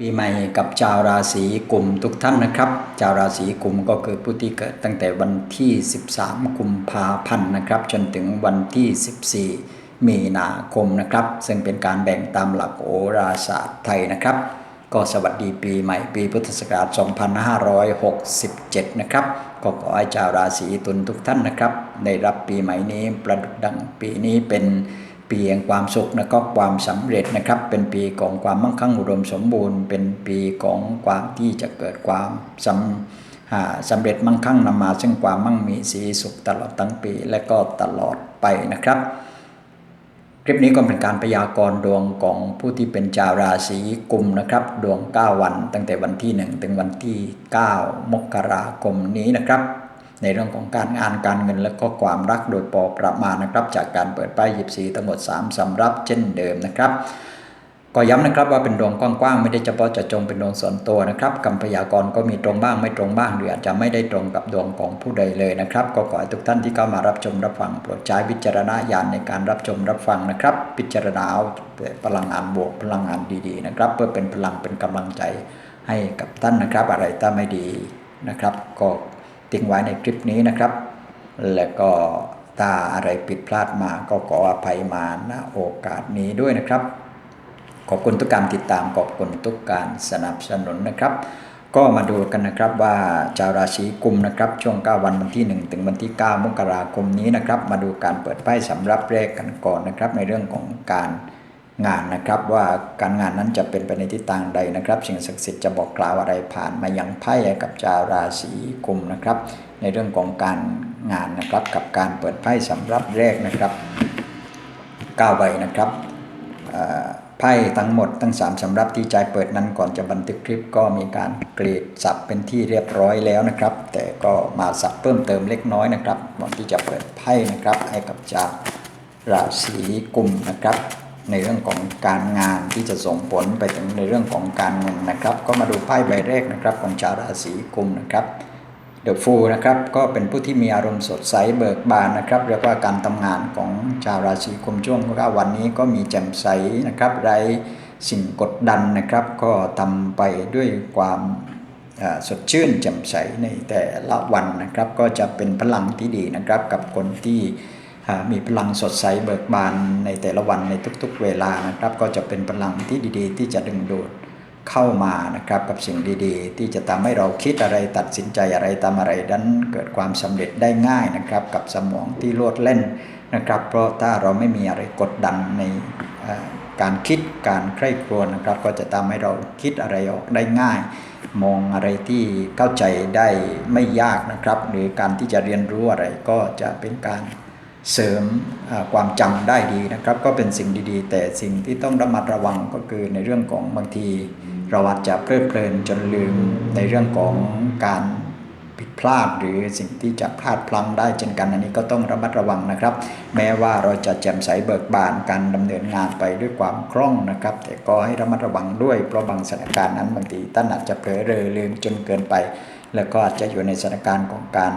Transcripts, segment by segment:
ปีใหม่กับชาวราศีกุมทุกท่านนะครับ ชาวราศีกุมก็คือผู้ที่เกิดตั้งแต่วันที่ 13 กุมภาพันธ์นะครับ จนถึงวันที่ 14 มีนาคมนะครับ ซึ่งเป็นการแบ่งตามหลักโหราศาสตร์ไทยนะครับ ก็สวัสดีปีใหม่ปีพุทธศักราช 2567 นะครับก็ขอให้ชาวราศีตุลทุกท่านนะครับ ได้รับปีใหม่นี้ประดุจดังปีนี้เป็น ปีแห่งความสุขและก็ความสำเร็จนะครับ เป็นปีของความมั่งคั่งอุดมสมบูรณ์ เป็นปีของความที่จะเกิดความสำาสำเร็จมั่งคั่งนำมา ซึ่งความมั่งมีสีสุขตลอดทั้งปีและก็ตลอดไปนะครับ คลิปนี้ก็เป็นการพยากรณ์ดวงของผู้ที่เป็นชาวราศีกุมนะครับ ดวง 9 วัน ตั้งแต่วันที่ 1 ถึงวันที่ 9 มกราคมนี้นะครับ ในเรื่องของการงานการเงินและก็ความรักโดยปอประมาณนะครับ จากการเปิดป้ายหยิบสีทั้งหมด 3สำรับเช่นเดิมนะครับก็ย้ำนะครับว่าเป็นดวงกว้างๆ ไม่ได้เฉพาะจะจงเป็นดวงส่วนตัวนะครับคำพยากรณ์ก็มีตรงบ้างไม่ตรงบ้างหรืออาจจะไม่ได้ตรงกับดวงของผู้ใดเลยนะครับ ก็ขอให้ทุกท่านที่เข้ามารับชมรับฟังโปรดใช้วิจารณญาณในการรับชมรับฟังนะครับ พิจารณาเอาพลังงานบวกพลังงานดีๆนะครับ เพื่อเป็นพลังเป็นกำลังใจให้กับท่านนะครับ อะไรถ้าไม่ดีนะครับ ก็ ทิ้งไว้ในคลิปนี้นะครับ และก็ถ้าอะไรผิดพลาดมาก็ขออภัยมาณโอกาสนี้ด้วยนะครับ ขอบคุณทุกการติดตามขอบคุณทุกการสนับสนุนนะครับ ก็มาดูกันนะครับว่าชาวราศีกุมนะครับ ช่วง 9 วันวันที่ 1 ถึงวันที่ 9 มกราคมนี้นะครับ มาดูการเปิดไพ่สำรับแรกกันก่อนนะครับ ในเรื่องของการ งานนะครับ ว่าการงานนั้นจะเป็นไปในทิศทางใดนะครับสิ่งศักดิ์สิทธิ์จะบอกกล่าวอะไรผ่านมายังไพ่กับชาวราศีกุมนะครับ ในเรื่องของการงานนะครับกับการเปิดไพ่สำรับแรกนะครับ9ใบนะครับไพ่ทั้งหมดทั้ง3สำรับที่ใจเปิดนั้นก่อนจะบันทึกคลิปก็มีการกรีดสับเป็นที่เรียบร้อยแล้วนะครับ แต่ก็มาสับเพิ่มเติมเล็กน้อยนะครับก่อนที่จะเปิดไพ่นะครับให้กับชาวราศีกุมนะครับ ในเรื่องของการงานที่จะส่งผลไปถึงในเรื่องของการเงินนะครับ ก็มาดูไพ่ใบแรกนะครับของชาวราศีกุมนะครับเดอะฟูนะครับก็เป็นผู้ที่มีอารมณ์สดใสเบิกบานนะครับเรียกว่าการทำงานของชาวราศีกุมช่วงเก้าวันนี้ก็มีแจ่มใสนะครับไรสิ่งกดดันนะครับ ก็ทำไปด้วยความสดชื่นแจ่มใสในแต่ละวันนะครับ ก็จะเป็นพลังที่ดีนะครับกับคนที่ มีพลังสดใสเบิกบานในแต่ละวันในทุกๆเวลานะครับ ก็จะเป็นพลังที่ดีๆ ที่จะดึงดูดเข้ามานะครับกับสิ่งดีๆ ที่จะทำให้เราคิดอะไรตัดสินใจอะไรทำอะไรนั้นเกิดความสำเร็จได้ง่ายนะครับ กับสมองที่โลดเล่นนะครับ เพราะถ้าเราไม่มีอะไรกดดันในการคิดการใคร่ครวญนะครับ ก็จะทำให้เราคิดอะไรออกได้ง่าย มองอะไรที่เข้าใจได้ไม่ยากนะครับ หรือการที่จะเรียนรู้อะไรก็จะเป็นการ เสริมความจำได้ดีนะครับ ก็เป็นสิ่งดีๆ แต่สิ่งที่ต้องระมัดระวังก็คือในเรื่องของบางที เราอาจจะเพลิดเพลินจนลืมในเรื่องของการผิดพลาดหรือสิ่งที่จะพลาดพลั้งได้เช่นกันอันนี้ก็ต้องระมัดระวังนะครับ แม้ว่าเราจะแจ่มใสเบิกบานการดำเนินงานไปด้วยความคล่องนะครับ แต่ก็ให้ระมัดระวังด้วยเพราะบางสถานการณ์นั้นบางทีท่านอาจจะเผลอเรอลืมจนเกินไป แล้วก็อาจจะอยู่ในสถานการณ์ของการ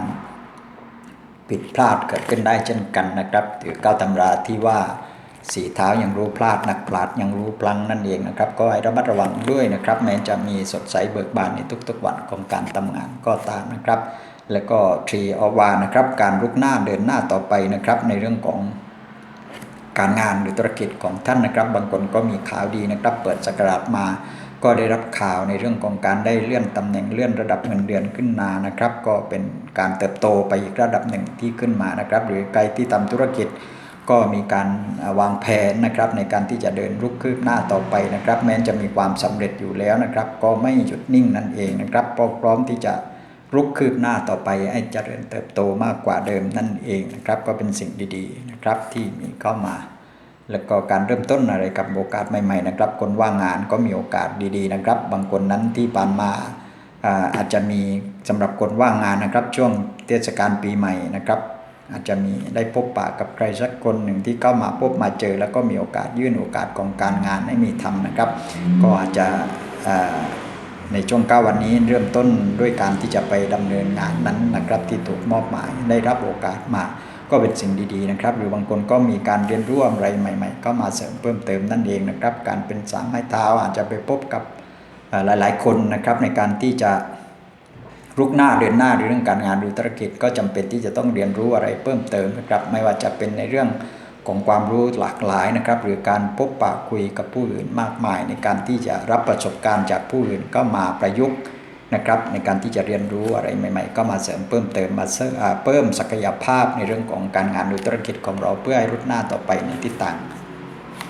ผิดพลาดเกิดขึ้นได้เช่นกันนะครับถือเก้าตำราที่ว่าสีเท้ายังรู้พลาดนักปราดยังรู้พลังนั่นเองนะครับ ก็ให้ระมัดระวังด้วยนะครับ แม้จะมีสดใสเบิกบานในทุกๆวันของการทำงานก็ตามนะครับ แล้วก็ทรีออวานะครับ การลุกหน้าเดินหน้าต่อไปนะครับ ในเรื่องของการงานหรือธุรกิจของท่านนะครับ บางคนก็มีข่าวดีนะครับ เปิดสกราชมา ก็ได้รับข่าวในเรื่องของการได้เลื่อนตำแหน่งเลื่อนระดับเงินเดือนขึ้นมานะครับ ก็เป็นการเติบโตไปอีกระดับหนึ่งที่ขึ้นมานะครับ หรือใครที่ทำธุรกิจก็มีการวางแผนนะครับในการที่จะเดินรุกคืบหน้าต่อไปนะครับ แม้จะมีความสำเร็จอยู่แล้วนะครับ ก็ไม่หยุดนิ่งนั่นเองนะครับพราะพร้อมที่จะรุกคืบหน้าต่อไปให้เจริญเติบโตมากกว่าเดิมนั่นเองนะครับ ก็เป็นสิ่งดีๆนะครับที่มีเข้ามา แล้วก็การเริ่มต้นอะไรกับโอกาสใหม่ๆนะครับ คนว่างงานก็มีโอกาสดีๆนะครับ บางคนนั้นที่ผ่านมาอาจจะมีสำหรับคนว่างงานนะครับ ช่วงเทศกาลปีใหม่นะครับ อาจจะมีได้พบปะกับใครสักคนหนึ่งที่เข้ามาพบมาเจอ แล้วก็มีโอกาสยื่นโอกาสของการงานให้มีทำนะครับ ก็อาจจะในช่วงเก้าวันนี้เริ่มต้นด้วยการที่จะไปดำเนินงานนั้นนะครับ ที่ถูกมอบหมายได้รับโอกาสมา ก็เป็นสิ่งดีๆนะครับ หรือบางคนก็มีการเรียนรู้อะไรใหม่ ๆ ก็มาเสริมเพิ่มเติมนั่นเองนะครับ การเป็นสามไม้เท้าอาจจะไปพบกับหลายๆ คนนะครับในการที่จะรุกหน้าเดินหน้าในเรื่องการงานหรือธุรกิจก็จำเป็นที่จะต้องเรียนรู้อะไรเพิ่มเติมนะครับ ไม่ว่าจะเป็นในเรื่องของความรู้หลากหลายนะครับ หรือการพบปะคุยกับผู้อื่นมากมาย ในการที่จะรับประสบการณ์จากผู้อื่นก็มาประยุกต์ นะครับ ในการที่จะเรียนรู้อะไรใหม่ ๆ ก็มาเสริมเพิ่มเติมมาเพิ่มศักยภาพในเรื่องของการงานหรือธุรกิจของเราเพื่อให้รุดหน้าต่อไปในทิศทาง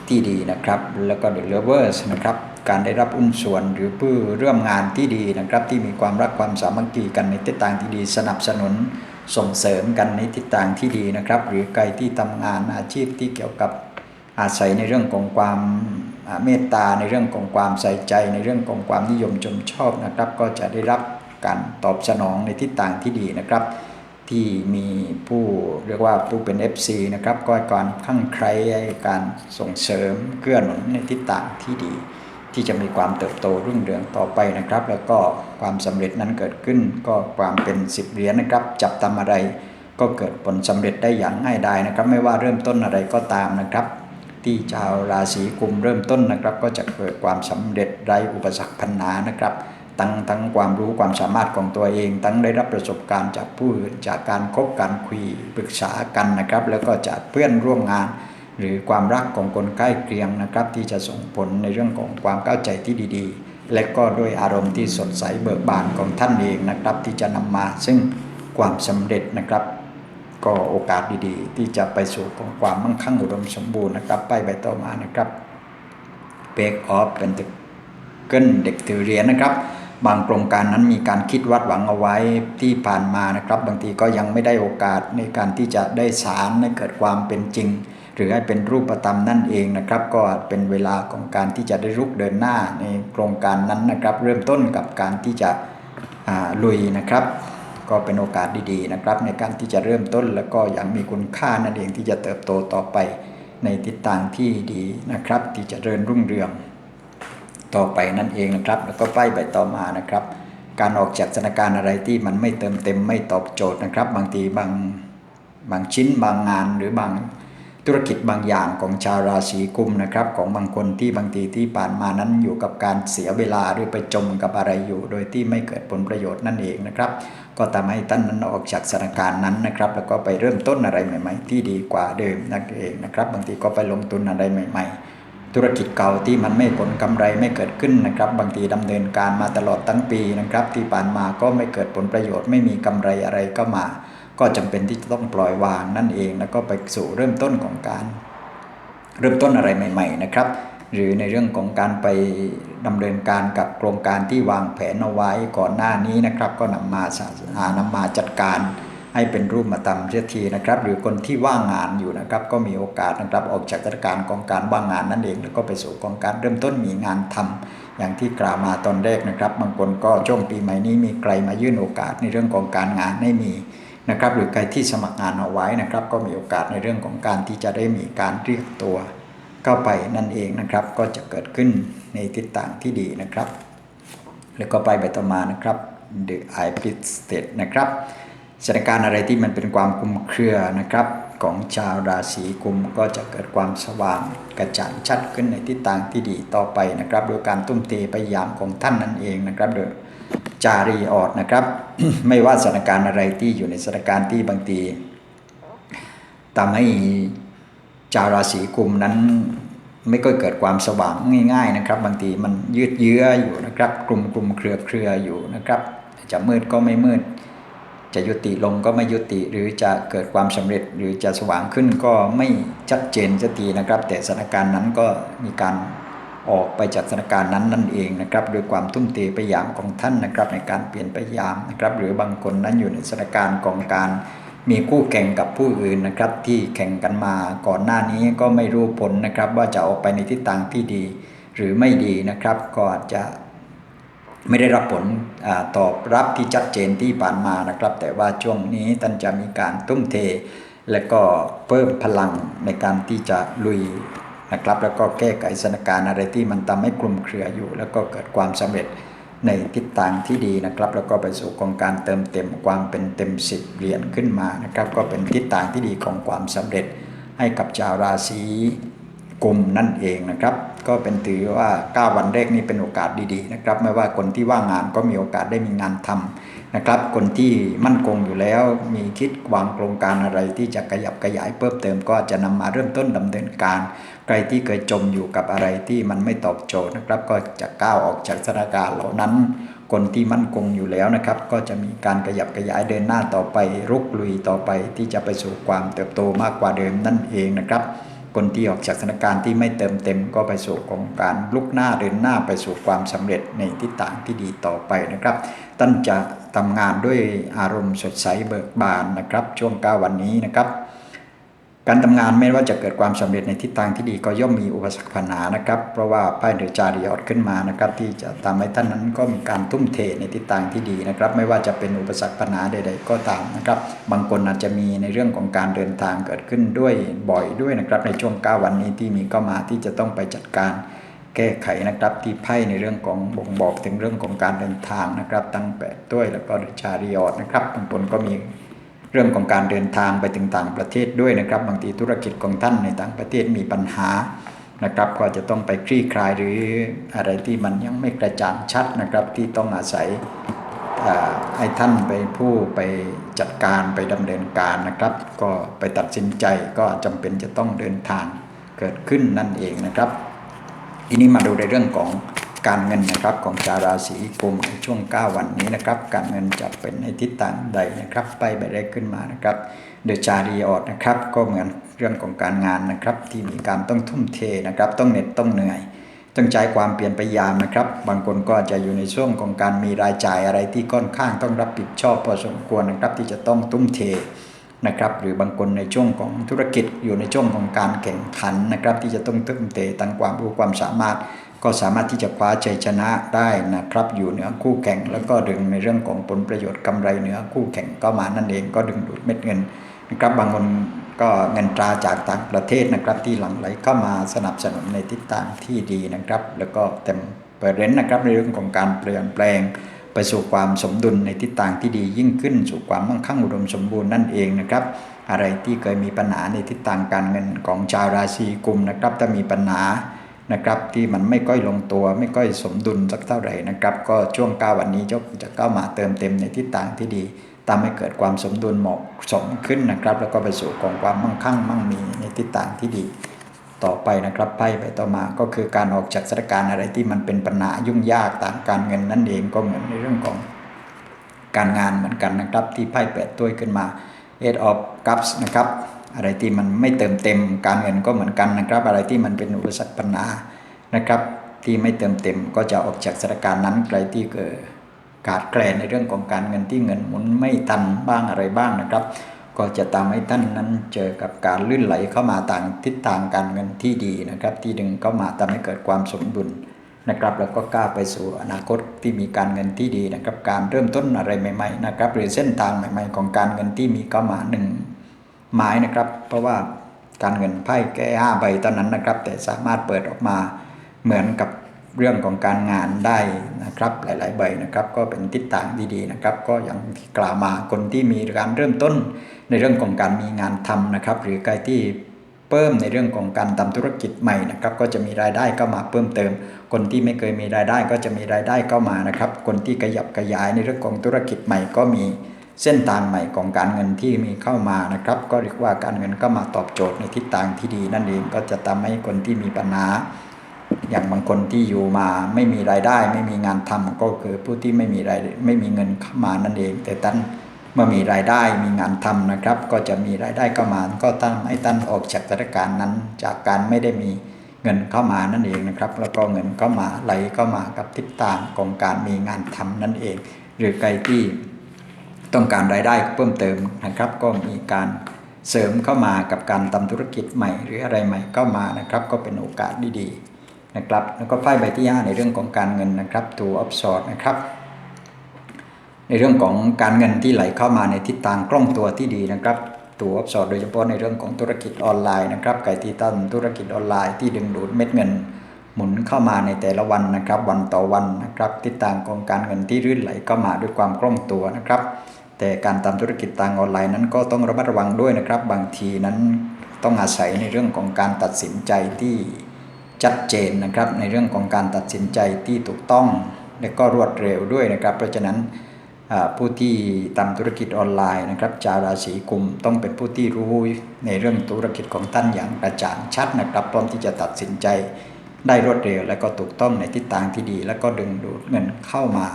ที่ดีนะครับ แล้วก็ The Lovers นะครับการได้รับอุ้นส่วนหรือผู้ร่วมงานที่ดีนะครับ ที่มีความรักความสามัคคีกันในทิศทางที่ดี สนับสนุนส่งเสริมกันในทิศทางที่ดีนะครับ หรือใครที่ทำงานอาชีพที่เกี่ยวกับอาศัยในเรื่องของความ เมตตาในเรื่องของความใส่ใจในเรื่องของความนิยมชมชอบนะครับ ก็จะได้รับการตอบสนองในทิศทางที่ดีนะครับ ที่มีผู้เรียกว่าผู้เป็น FC นะครับก็การข้างใครการส่งเสริมเกื้อหนุนในทิศทางที่ดี ที่จะมีความเติบโตรุ่งเรืองต่อไปนะครับ แล้วก็ความสำเร็จนั้นเกิดขึ้น ก็ความเป็นสิบเหรียญนะครับ จับทำอะไรก็เกิดผลสำเร็จได้อย่างง่ายดายนะครับ ไม่ว่าเริ่มต้นอะไรก็ตามนะครับ ที่ชาวราศีกุมเริ่มต้นนะครับ ก็จะเกิดความสำเร็จไร้อุปสรรคพันนานะครับทั้งทั้งความรู้ความสามารถของตัวเอง ทั้งได้รับประสบการณ์จากผู้อื่นจากการคบการคุยปรึกษากันนะครับ แล้วก็จากเพื่อนร่วมงาน หรือความรักของคนใกล้เคียงนะครับ ที่จะส่งผลในเรื่องของความเข้าใจที่ดีๆ และก็ด้วยอารมณ์ที่สดใสเบิกบานของท่านเองนะครับ ที่จะนำมาซึ่งความสำเร็จนะครับ ก็โอกาสดีๆ ที่จะไปสู่ความมั่งคั่งอุดมสมบูรณ์นะครับไปไปต่อมานะครับเบกออฟเป็นตึกเกินเด็กถือเหรียญนะครับ บางโครงการนั้นมีการคิดวัดหวังเอาไว้ที่ผ่านมานะครับ บางทีก็ยังไม่ได้โอกาสในการที่จะได้สารให้เกิดความเป็นจริง หรือให้เป็นรูปธรรมนั่นเองนะครับ ก็เป็นเวลาของการที่จะได้รุกเดินหน้าในโครงการนั้นนะครับ เริ่มต้นกับการที่จะลุยนะครับ ก็เป็นโอกาสดีๆนะครับ ในการที่จะเริ่มต้นแล้วก็ยังมีคุณค่านั่นเองที่จะเติบโตต่อไปในทิศทางที่ดีนะครับ ที่จะเริญรุ่งเรือง ต่อไปนั่นเองนะครับ แล้วก็ป้ายใบต่อมานะครับ การออกจากสถานการณ์อะไรที่มันไม่เติมเต็มไม่ตอบโจทย์นะครับ บางทีบางบางชิ้นบางงานหรือบาง ธุรกิจบางอย่างของชาวราศีกุมนะครับ ของบางคนที่บางทีที่ผ่านมานั้นอยู่กับการเสียเวลาหรือไปจมกับอะไรอยู่ โดยที่ไม่เกิดผลประโยชน์นั่นเองนะครับ ก็ทำให้ท่านนั้นออกจากสถานการณ์นั้นนะครับ แล้วก็ไปเริ่มต้นอะไรใหม่ ๆ ที่ดีกว่าเดิมนั่นเองนะครับ บางทีก็ไปลงทุนอะไรใหม่ ๆธุรกิจเก่าที่มันไม่ผลกำไรไม่เกิดขึ้นนะครับ บางทีดำเนินการมาตลอดทั้งปีนะครับ ที่ผ่านมาก็ไม่เกิดผลประโยชน์ไม่มีกำไรอะไรก็มา ก็จำเป็นที่จะต้องปล่อยวางนั่นเอง แล้วก็ไปสู่เริ่มต้นของการ เริ่มต้นอะไรใหม่ ๆ นะครับ หรือในเรื่องของการไปดำเนินการกับโครงการที่วางแผนเอาไว้ก่อนหน้านี้นะครับ ก็นำมาสาอ่านำมาจัดการให้เป็นรูปมาตามเสียทีนะครับ หรือคนที่ว่างงานอยู่นะครับ ก็มีโอกาสนะครับออกจากสถานการณ์ของการว่างงานนั่นเอง แล้วก็ไปสู่ของการเริ่มต้นมีงานทำอย่างที่กล่าวมาตอนแรกนะครับ บางคนก็ช่วงปีใหม่นี้มีใครมายื่นโอกาสในเรื่องของการงานให้มี นะครับหรือใครที่สมัครงานเอาไว้นะครับ ก็มีโอกาสในเรื่องของการที่จะได้มีการเรียกตัวเข้าไปนั่นเองนะครับ ก็จะเกิดขึ้นในทิศทางที่ดีนะครับ แล้วก็ไปไปต่อมานะครับ The i p i t State นะครับสถานการณ์อะไรที่มันเป็นความคุมเครือนะครับ ของชาวราศีกุมก็จะเกิดความสว่างกระจ่างชัดขึ้นในทิศทางที่ดีต่อไปนะครับ โดยการตุ้มเทพยายามของท่านนั่นเองนะครับโดย จารีออดนะครับ ไม่ว่าสถานการณ์อะไรที่อยู่ในสถานการณ์ที่บางทีทำให้ชาวราศีกุมนั้นไม่ก็เกิดความสว่างง่าย ๆนะครับ บางทีมันยืดเยื้ออยู่นะครับกลุ่มกลุ่มเครือเครืออยู่นะครับ จะมืดก็ไม่มืด จะยุติลงก็ไม่ยุติ หรือจะเกิดความสำเร็จหรือจะสว่างขึ้นก็ไม่ชัดเจนสักทีนะครับ แต่สถานการณ์นั้นก็มีการ ออกไปจากสถานการณ์นั้นนั่นเองนะครับโดยความทุ่มเทพยายามของท่านนะครับ ในการเปลี่ยนพยายามนะครับ หรือบางคนนั้นอยู่ในสถานการณ์ของการมีคู่แข่งกับผู้อื่นนะครับ ที่แข่งกันมาก่อนหน้านี้ก็ไม่รู้ผลนะครับ ว่าจะออกไปในทิศทางที่ดี หรือไม่ดีนะครับ ก็อาจจะไม่ได้รับผลอตอบรับที่ชัดเจนที่ผ่านมานะครับ แต่ว่าช่วงนี้ท่านจะมีการทุ่มเท และก็เพิ่มพลังในการที่จะลุย นะครับ แล้วก็แก้ไขสถานการณ์อะไรที่มันทำให้กลุ่มเครืออยู่ แล้วก็เกิดความสำเร็จในทิศทางที่ดีนะครับ แล้วก็ไปสู่ของการเติมเต็มความเป็นเต็มสิบเหรียญขึ้นมานะครับ ก็เป็นทิศทางที่ดีของความสำเร็จให้กับชาวราศีกุมนั่นเองนะครับ ก็เป็นถือว่า 9 วันแรกนี้เป็นโอกาสดีๆนะครับ ไม่ว่าคนที่ว่างงานก็มีโอกาสได้มีงานทำนะครับ คนที่มั่นคงอยู่แล้วมีคิดวางโครงการอะไรที่จะขยับขยายเพิ่มเติมก็จะนำมาเริ่มต้นดำเนินการ ใครที่เคยจมอยู่กับอะไรที่มันไม่ตอบโจทย์นะครับ ก็จะก้าวออกจากสถานการณ์เหล่านั้น คนที่มั่นคงอยู่แล้วนะครับ ก็จะมีการขยับขยายเดินหน้าต่อไป รุกลุยต่อไปที่จะไปสู่ความเติบโตมากกว่าเดิมนั่นเองนะครับคนที่ออกจากสถานการณ์ที่ไม่เติมเต็มก็ไปสู่ของการลุกหน้าเดินหน้าไปสู่ความสำเร็จในทิศทางที่ดีต่อไปนะครับท่านจะทำงานด้วยอารมณ์สดใสเบิกบานนะครับ ช่วง9วันนี้นะครับ การทำงานไม่ว่าจะเกิดความสำเร็จในทิศทางที่ดีก็ย่อมมีอุปสรรคปัญหานะครับ เพราะว่าไพ่เดอจาริออดขึ้นมานะครับ ที่จะทำให้ท่านนั้นก็มีการทุ่มเทในทิศทางที่ดีนะครับ ไม่ว่าจะเป็นอุปสรรคปัญหาใด ๆ ก็ตามนะครับ บางคนอาจจะมีในเรื่องของการเดินทางเกิดขึ้นด้วยบ่อยด้วยนะครับ ในช่วง 9 วันนี้ที่มีเข้ามาที่จะต้องไปจัดการแก้ไขนะครับที่ไพ่ในเรื่องของบ่งบอกถึงเรื่องของการเดินทางนะครับ ตั้งแปดด้วยแล้วก็จาริออดนะครับบางคนก็มี เรื่องของการเดินทางไปถึงต่างประเทศด้วยนะครับ บางทีธุรกิจของท่านในต่างประเทศมีปัญหานะครับ ก็จะต้องไปคลี่คลายหรืออะไรที่มันยังไม่กระจ่างชัดนะครับ ที่ต้องอาศัยให้ท่านไปผู้ไปจัดการไปดำเนินการนะครับ ก็ไปตัดสินใจก็จำเป็นจะต้องเดินทางเกิดขึ้นนั่นเองนะครับ ทีนี้มาดูในเรื่องของ การเงินนะครับของชาวราศีกุมในช่วง 9 วันนี้นะครับ การเงินจะเป็นในทิศทางใดนะครับ ไปใบแรกขึ้นมานะครับเดอะจารีออดนะครับ ก็เหมือนเรื่องของการงานนะครับ ที่มีการต้องทุ่มเทนะครับ ต้องเหน็ดต้องเหนื่อยต้องใช้ความเปลี่ยนพยายามนะครับ บางคนก็จะอยู่ในช่วงของการมีรายจ่ายอะไรที่ค่อนข้างต้องรับผิดชอบพอสมควรนะครับ ที่จะต้องทุ่มเทนะครับหรือบางคนในช่วงของธุรกิจอยู่ในช่วงของการแข่งขันนะครับ ที่จะต้องทุ่มเทตั้งความรู้ความสามารถ ก็สามารถที่จะคว้าชัยชนะได้นะครับ อยู่เหนือคู่แข่ง แล้วก็ดึงในเรื่องของผลประโยชน์กำไรเหนือคู่แข่งก็มานั่นเองก็ดึงดูดเม็ดเงินนะครับบางคนก็เงินตราจากต่างประเทศนะครับ ที่หลั่งไหลเข้ามาสนับสนุนในทิศทางที่ดีนะครับ แล้วก็เต็มเปิดเรนนะครับในเรื่องของการเปลี่ยนแปลงไปสู่ความสมดุลในทิศทางที่ดียิ่งขึ้นสู่ความมั่งคั่งอุดมสมบูรณ์นั่นเองนะครับ อะไรที่เคยมีปัญหาในทิศทางการเงินของชาวราศีกุมนะครับถ้ามีปัญหา นะครับที่มันไม่ค่อยลงตัวไม่ค่อยสมดุลสักเท่าไหร่นะครับ ก็ช่วง9วันนี้จะจะเข้ามาเติมเต็มในทิศทางที่ดีทำให้เกิดความสมดุลเหมาะสมขึ้นนะครับ แล้วก็ไปสู่ของความมั่งคั่งมั่งมีในทิศทางที่ดีต่อไปนะครับไพ่ไปต่อมาก็คือการออกจากสถานการณ์อะไรที่มันเป็นปัญหายุ่งยากต่างการเงินนั่นเองก็เหมือนในเรื่องของการงานเหมือนกันนะครับ ที่ไพ่แปดตัวขึ้นมา Eight of Cups นะครับ อะไรที่มันไม่เติมเต็มการเงินก็เหมือนกันนะครับ อะไรที่มันเป็นอุปสรรคปัญหานะครับ ที่ไม่เติมเต็มก็จะออกจากสถานการณ์นั้นใครที่เกิดขาดแคลนในเรื่องของการเงินที่เงินหมุนไม่ทันบ้างอะไรบ้างนะครับ ก็จะทำให้ท่านนั้นเจอกับการลื่นไหลเข้ามาต่างทิศทางการเงินที่ดีนะครับ ที่ดึงเข้ามาทำให้เกิดความสมดุลนะครับ แล้วก็กล้าไปสู่อนาคตที่มีการเงินที่ดีนะครับ การเริ่มต้นอะไรใหม่ ๆ นะครับ หรือเส้นทางใหม่ ๆ ของการเงินที่มีเข้ามาหนึ่ง หมายนะครับ เพราะว่าการเงินไพ่แก้ห้าใบตอนนั้นนะครับ แต่สามารถเปิดออกมาเหมือนกับเรื่องของการงานได้นะครับหลาย ๆ ใบนะครับ ก็เป็นทิศทางดีๆนะครับ ก็อย่างที่กล่าวมาคนที่มีการเริ่มต้นในเรื่องของการมีงานทำนะครับ หรือใครที่เพิ่มในเรื่องของการทำธุรกิจใหม่นะครับ ก็จะมีรายได้เข้ามาเพิ่มเติม คนที่ไม่เคยมีรายได้ก็จะมีรายได้เข้ามานะครับ คนที่ขยับขยายในเรื่องของธุรกิจใหม่ก็มี เส้นทางใหม่ของการเงินที่มีเข้ามานะครับ ก็เรียกว่าการเงินก็มาตอบโจทย์ในทิศทางที่ดีนั่นเองก็จะทำให้คนที่มีปัญหา อย่างบางคนที่อยู่มาไม่มีรายได้ ไม่มีงานทำก็คือผู้ที่ไม่มีรายไม่มีเงินเข้ามานั่นเอง แต่ท่านเมื่อมีรายได้มีงานทำนะครับ ก็จะมีรายได้เข้ามา ก็ทำให้ท่านออกจากสถานการณ์นั้น จากการไม่ได้มีเงินเข้ามานั่นเองนะครับ แล้วก็เงินเข้ามาไหลเข้ามากับทิศทางของการมีงานทำนั่นเอง หรือใครที่ ต้องการรายได้เพิ่มเติมนะครับ ก็มีการเสริมเข้ามากับการทำธุรกิจใหม่ หรืออะไรใหม่เข้ามานะครับ ก็เป็นโอกาสดีๆนะครับ แล้วก็ไพ่ใบที่5ในเรื่องของการเงินนะครับตัวออฟซอร์นะครับ ในเรื่องของการเงินที่ไหลเข้ามาในทิศทางคล่องตัวที่ดีนะครับ ตัวออฟซอร์โดยเฉพาะในเรื่องของธุรกิจออนไลน์นะครับไก่ที่ตั้งธุรกิจออนไลน์ที่ดึงดูดเม็ดเงินหมุนเข้ามาในแต่ละวันนะครับ วันต่อวันนะครับ ทิศทางของการเงินที่รื่นไหลเข้ามาด้วยความคล่องตัวนะครับ แต่การทำธุรกิจทางออนไลน์นั้นก็ต้องระมัดระวังด้วยนะครับ บางทีนั้นต้องอาศัยในเรื่องของการตัดสินใจที่ชัดเจนนะครับ ในเรื่องของการตัดสินใจที่ถูกต้อง และก็รวดเร็วด้วยนะครับ เพราะฉะนั้นผู้ที่ทำธุรกิจออนไลน์นะครับชาวราศีกุมต้องเป็นผู้ที่รู้ในเรื่องธุรกิจของท่านอย่างกระจ่างชัดนะครับพร้อมที่จะตัดสินใจได้รวดเร็ว และก็ถูกต้องในทิศทางที่ดี แล้วก็ดึงดูดเงินเข้ามา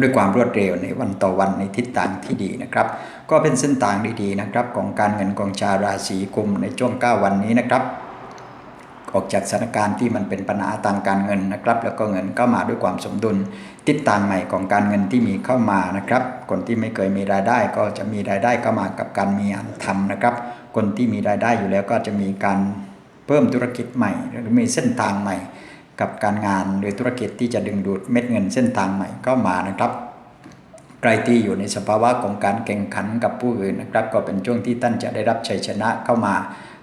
ด้วยความรวดเร็วในวันต่อวันในทิศทางที่ดีนะครับ ก็เป็นเส้นทางดีๆนะครับ ของการเงินของชาวราศีกุมในช่วง 9 วันนี้นะครับออกจากสถานการณ์ที่มันเป็นปัญหาทางการเงินนะครับ แล้วก็เงินก็มาด้วยความสมดุลทิศทางใหม่ของการเงินที่มีเข้ามานะครับ คนที่ไม่เคยมีรายได้ก็จะมีรายได้เข้ามากับการมีงานทำนะครับ คนที่มีรายได้อยู่แล้วก็จะมีการเพิ่มธุรกิจใหม่ หรือมีเส้นทางใหม่ กับการงานหรือธุรกิจที่จะดึงดูดเม็ดเงินเส้นทางใหม่เข้ามานะครับ ใครที่อยู่ในสภาวะของการแข่งขันกับผู้อื่นนะครับ ก็เป็นช่วงที่ท่านจะได้รับชัยชนะเข้ามา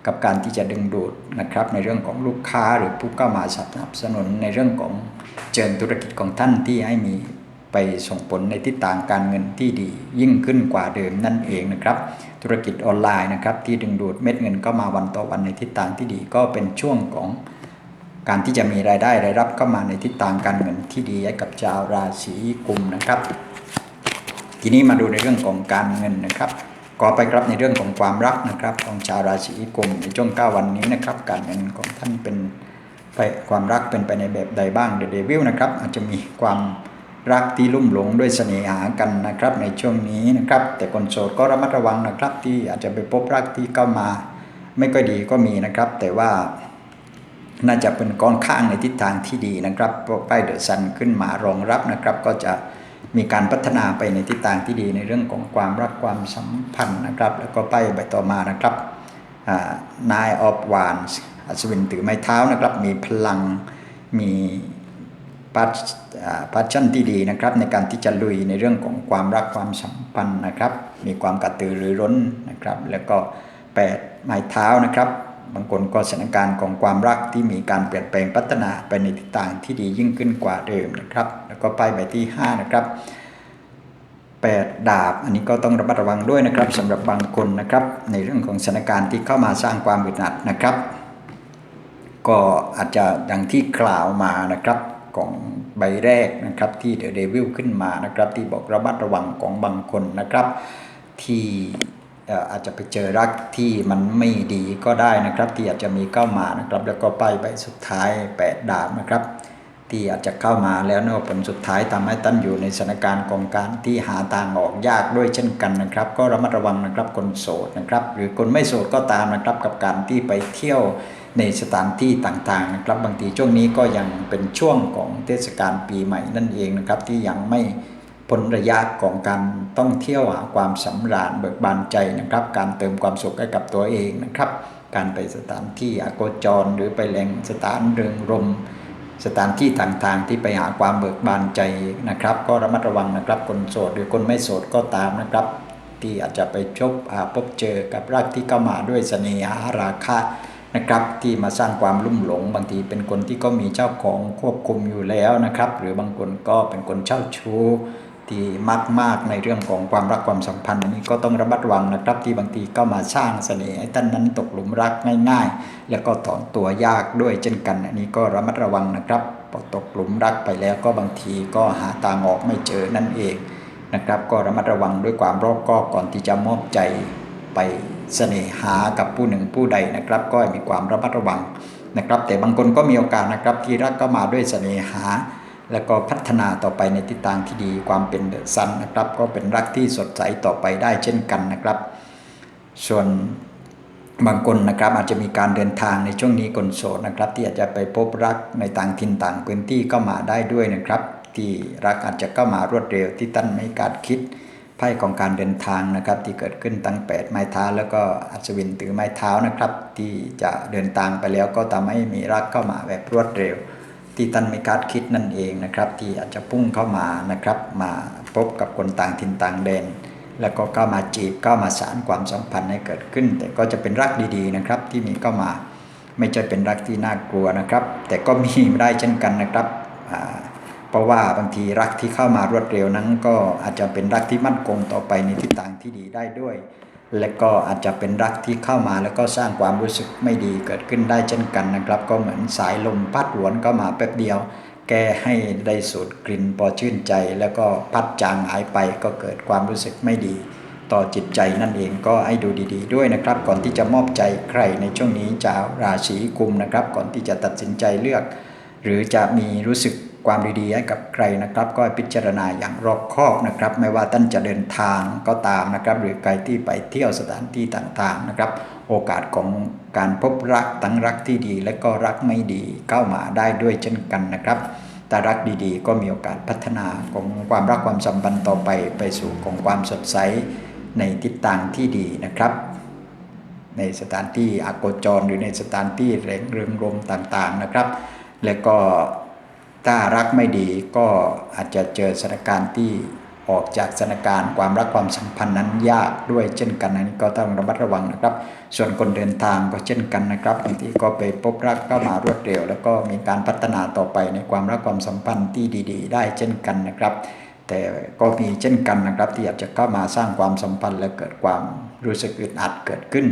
กับการที่จะดึงดูดนะครับในเรื่องของลูกค้าหรือผู้เข้ามาสนับสนุนในเรื่องของเชิญธุรกิจของท่านที่ให้มีไปส่งผลในทิศทางการเงินที่ดี ยิ่งขึ้นกว่าเดิมนั่นเองนะครับ ธุรกิจออนไลน์นะครับที่ดึงดูดเม็ดเงินเข้ามาวันต่อวันในทิศทางที่ดี ก็เป็นช่วงของ การที่จะมีรายได้รายรับเข้ามาในทิศทางการเงินที่ดีให้กับชาวราศีกุมนะครับ ทีนี้มาดูในเรื่องของการเงินนะครับก็ไปครับในเรื่องของความรักนะครับ ของชาวราศีกุมในช่วง9วันนี้นะครับ การเงินของท่านเป็นไปความรักเป็นไปในแบบใดบ้างเดเดวิลนะครับ อาจจะมีความรักที่ลุ่มหลงด้วยเสน่หากันนะครับ ในช่วงนี้นะครับ แต่คนโสดก็ระมัดระวังนะครับ ที่อาจจะไปพบรักที่เข้ามา ไม่ก็ดีก็มีนะครับ แต่ว่า น่าจะเป็นก้อนข้างในทิศทางที่ดีนะครับป้ายเดอะซันขึ้นมารองรับนะครับ ก็จะมีการพัฒนาไปในทิศทางที่ดีในเรื่องของความรักความสัมพันธ์นะครับ แล้วก็ป้ายใบต่อมานะครับนายออฟวานอัศวินถือไม้เท้านะครับ มีพลังมีปัชปัชชั่นที่ดีนะครับ ในการที่จะลุยในเรื่องของความรักความสัมพันธ์นะครับ มีความกระตือรือร้นนะครับ แล้วก็แปดไม้เท้านะครับ บางคนก็สถานการณ์ของความรักที่มีการเปลี่ยนแปลงพัฒนาไปในทิศทางที่ดียิ่งขึ้นกว่าเดิมนะครับ แล้วก็ไปใบที่ 5 นะครับ8ดาบ อันนี้ก็ต้องระมัดระวังด้วยนะครับสำหรับบางคนนะครับ ในเรื่องของสถานการณ์ที่เข้ามาสร้างความอึดอัดนะครับ ก็อาจจะดังที่กล่าวมานะครับของใบแรกนะครับที่เดอะเดวิลขึ้นมานะครับ ที่บอกระมัดระวังของบางคนนะครับ ที่ อาจจะไปเจอรักที่มันไม่ดีก็ได้นะครับ ที่อาจจะมีเข้ามานะครับ แล้วก็ไปใบสุดท้ายแปดดาบนะครับ ที่อาจจะเข้ามาแล้วเนอะผลสุดท้ายทำให้ตั้นอยู่ในสถานการณ์ของการที่หาทางออกยากด้วยเช่นกันนะครับ ก็ระมัดระวังนะครับคนโสดนะครับ หรือคนไม่โสดก็ตามนะครับกับการที่ไปเที่ยวในสถานที่ต่างๆนะครับ บางทีช่วงนี้ก็ยังเป็นช่วงของเทศกาลปีใหม่นั่นเองนะครับที่ยังไม่ พ้นระยะของการต้องเที่ยวหาความสำราญเบิกบานใจนะครับ การเติมความสุขให้กับตัวเองนะครับ การไปสถานที่อโคจร หรือไปแหล่งสถานเริงรมสถานที่ต่างๆ ที่ไปหาความเบิกบานใจนะครับ ก็ระมัดระวังนะครับ คนโสดหรือคนไม่โสดก็ตามนะครับ ที่อาจจะไปพบอาพบเจอกับรักที่เข้ามาด้วยเสน่หาราคะนะครับที่มาสร้างความลุ่มหลง บางทีเป็นคนที่ก็มีเจ้าของควบคุมอยู่แล้วนะครับ หรือบางคนก็เป็นคนเช่าชู้ ที่มากมากๆในเรื่องของความรักความสัมพันธ์อันนี้ก็ต้องระมัดระวังนะครับที่บางทีก็มาสร้างเสน่ห์ให้ท่านนั้นตกหลุมรักง่ายๆ แล้วก็ถอนตัวยากด้วยเช่นกันอันนี้ก็ระมัดระวังนะครับพอตกหลุมรักไปแล้วก็บางทีก็หาทางออกไม่เจอนั่นเองนะครับ ก็ระมัดระวังด้วยความรอบคอบก่อนที่จะมอบใจไปเสน่หากับผู้หนึ่งผู้ใดนะครับ ก็มีความระมัดระวังนะครับ แต่บางคนก็มีโอกาสนะครับที่รักก็มาด้วยเสน่หา แล้วก็พัฒนาต่อไปในทิศทางที่ดีความเป็นเดซันนะครับ ก็เป็นรักที่สดใสต่อไปได้เช่นกันนะครับ ส่วนบางคนนะครับอาจจะมีการเดินทางในช่วงนี้คนโสดนะครับ ที่อาจจะไปพบรักในต่างถิ่นต่างพื้นที่ก็มาได้ด้วยนะครับ ที่รักอาจจะเข้ามารวดเร็วที่ท่านไม่คาดคิดไพ่ของการเดินทางนะครับ ที่เกิดขึ้นตั้งแปดไม้เท้า แล้วก็อัศวินถือไม้เท้านะครับ ที่จะเดินทางไปแล้วก็ทำให้มีรักเข้ามาแบบรวดเร็ว ที่ท่านไม่คาดคิดนั่นเองนะครับ ที่อาจจะพุ่งเข้ามานะครับ มาพบกับคนต่างถิ่นต่างแดนแล้วก็เข้ามาจีบเข้ามาสารความสัมพันธ์ให้เกิดขึ้น แต่ก็จะเป็นรักดีๆนะครับ ที่มีเข้ามาไม่ใช่เป็นรักที่น่ากลัวนะครับ แต่ก็มีได้เช่นกันนะครับเพราะว่าบางทีรักที่เข้ามารวดเร็วนั้น ก็อาจจะเป็นรักที่มั่นคงต่อไปในทิศทางที่ดีได้ด้วย และก็อาจจะเป็นรักที่เข้ามาแล้วก็สร้างความรู้สึกไม่ดีเกิดขึ้นได้เช่นกันนะครับ ก็เหมือนสายลมพัดหวนก็มาแป๊บเดียว แก้ให้ได้สูดกลิ่นพอชื่นใจ แล้วก็พัดจางหายไปก็เกิดความรู้สึกไม่ดี ต่อจิตใจนั่นเองก็ให้ดูดี ๆ ด้วยนะครับ ก่อนที่จะมอบใจใครในช่วงนี้จะราศีกุมนะครับ ก่อนที่จะตัดสินใจเลือก หรือจะมีรู้สึก ความดีๆให้กับใครนะครับ ก็พิจารณาอย่างรอบคอบนะครับ ไม่ว่าท่านจะเดินทางก็ตามนะครับ หรือใครที่ไปเที่ยวสถานที่ต่างๆนะครับ โอกาสของการพบรักทั้งรักที่ดี และก็รักไม่ดีเข้ามาได้ด้วยเช่นกันนะครับแต่รักดีๆ ก็มีโอกาสพัฒนาของความรักความสัมพันธ์ต่อไปไปสู่ของความสดใสในทิศทางที่ดีนะครับ ในสถานที่อโกจรหรือในสถานที่แหล่งเริงรมต่างๆนะครับ และก็ ถ้ารักไม่ดีก็อาจจะเจอสถานการณ์ที่ออกจากสถานการณ์ความรักความสัมพันธ์นั้นยากด้วยเช่นกันอันนี้ก็ต้องระมัดระวังนะครับ ส่วนคนเดินทางก็เช่นกันนะครับบางทีก็ไปพบรักก็มารวดเร็ว แล้วก็มีการพัฒนาต่อไปในความรักความสัมพันธ์ที่ดี ๆ ได้เช่นกันนะครับ แต่ก็มีเช่นกันนะครับที่อาจจะเข้ามาสร้างความสัมพันธ์และเกิดความรู้สึกอึดอัดเกิดขึ้น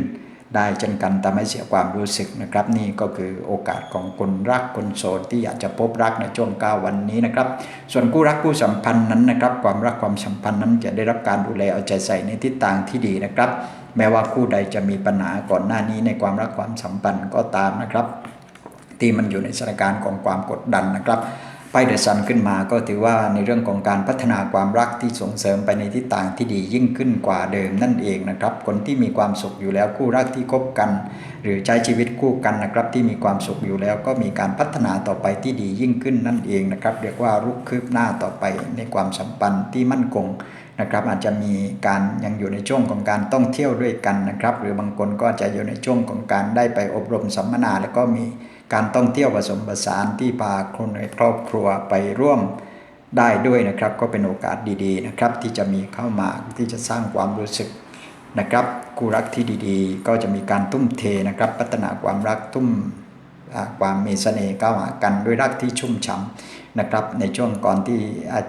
ได้เช่นกันทำให้เสียความรู้สึกนะครับ นี่ก็คือโอกาสของคนรักคนโสดที่อยากจะพบรักในช่วง9วันนี้นะครับ ส่วนคู่รักคู่สัมพันธ์นั้นนะครับ ความรักความสัมพันธ์นั้นจะได้รับการดูแลเอาใจใส่ในทิศทางที่ดีนะครับ แม้ว่าคู่ใดจะมีปัญหาก่อนหน้านี้ในความรักความสัมพันธ์ก็ตามนะครับ ที่มันอยู่ในสถานการณ์ของความกดดันนะครับ ไปเดอะซันขึ้นมาก็ถือว่าในเรื่องของการพัฒนาความรักที่ส่งเสริมไปในทิศทางที่ดียิ่งขึ้นกว่าเดิมนั่นเองนะครับ คนที่มีความสุขอยู่แล้วคู่รักที่คบกัน หรือใช้ชีวิตคู่กันนะครับ ที่มีความสุขอยู่แล้วก็มีการพัฒนาต่อไปที่ดียิ่งขึ้นนั่นเองนะครับ เรียกว่ารุกคืบหน้าต่อไปในความสัมพันธ์ที่มั่นคงนะครับอาจจะมีการยังอยู่ในช่วงของการต้องเที่ยวด้วยกันนะครับ หรือบางคนก็จะอยู่ในช่วงของการได้ไปอบรมสัมมนาแล้วก็มี การท่องเที่ยวผสมผสานที่พาคนในครอบครัวไปร่วมได้ด้วยนะครับ ก็เป็นโอกาสดีๆนะครับ ที่จะมีเข้ามาที่จะสร้างความรู้สึกนะครับคู่รักที่ดีๆ ก็จะมีการทุ่มเทนะครับ พัฒนาความรักทุ่มความมีเสน่ห์เข้าหากันด้วยรักที่ชุ่มฉ่ำนะครับ ในช่วงก่อนที่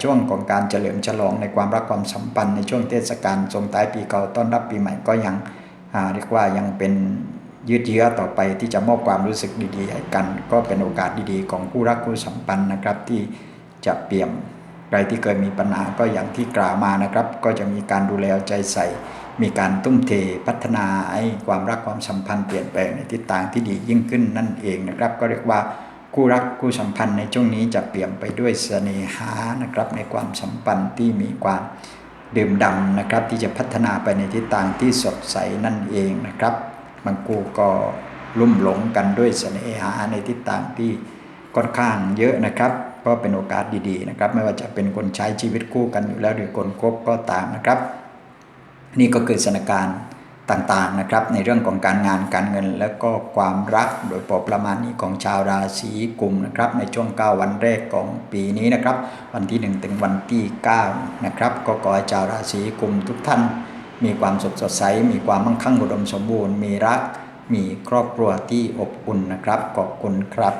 ช่วงของการเฉลิมฉลองในความรักความสัมพันธ์ในช่วงเทศกาลทรงท้ายปีเก่าต้อนรับปีใหม่ก็ยังเรียกว่ายังเป็น ยืดเยื้อต่อไปที่จะมอบความรู้สึกดีๆให้กัน ก็เป็นโอกาสดีๆ ของคู่รักคู่สัมพันธ์นะครับ ที่จะเปี่ยมใครที่เคยมีปัญหาก็อย่างที่กล่าวมานะครับ ก็จะมีการดูแลใจใส่ มีการตุ้มเทพัฒนาให้ความรักความสัมพันธ์เปลี่ยนแปลงในทิศทางที่ดียิ่งขึ้นนั่นเองนะครับ ก็เรียกว่าคู่รักคู่สัมพันธ์ในช่วงนี้จะเปลี่ยนไปด้วยเสน่หานะครับในความสัมพันธ์ที่มีความดื่มดำนะครับ ที่จะพัฒนาไปในทิศทางที่สดใสนั่นเองนะครับ บางคู่ก็ลุ่มหลงกันด้วยเสน่หาในทิศทางที่ค่อนข้างเยอะนะครับ ก็เป็นโอกาสดีๆนะครับ ไม่ว่าจะเป็นคนใช้ชีวิตคู่กันอยู่แล้วหรือคนคบก็ตามนะครับ นี่ก็คือสถานการณ์ต่างๆนะครับ ในเรื่องของการงานการเงิน และก็ความรักโดยปอประมาณนี้ของชาวราศีกุมนะครับ ในช่วง 9 วันแรกของปีนี้นะครับ วันที่ 1 ถึงวันที่ 9 นะครับ ก็ขอให้ชาวราศีกุมทุกท่าน มีความสุขสดใส มีความมั่งคั่งอุดมสมบูรณ์ มีรัก มีครอบครัวที่อบอุ่นนะครับ ขอบคุณครับ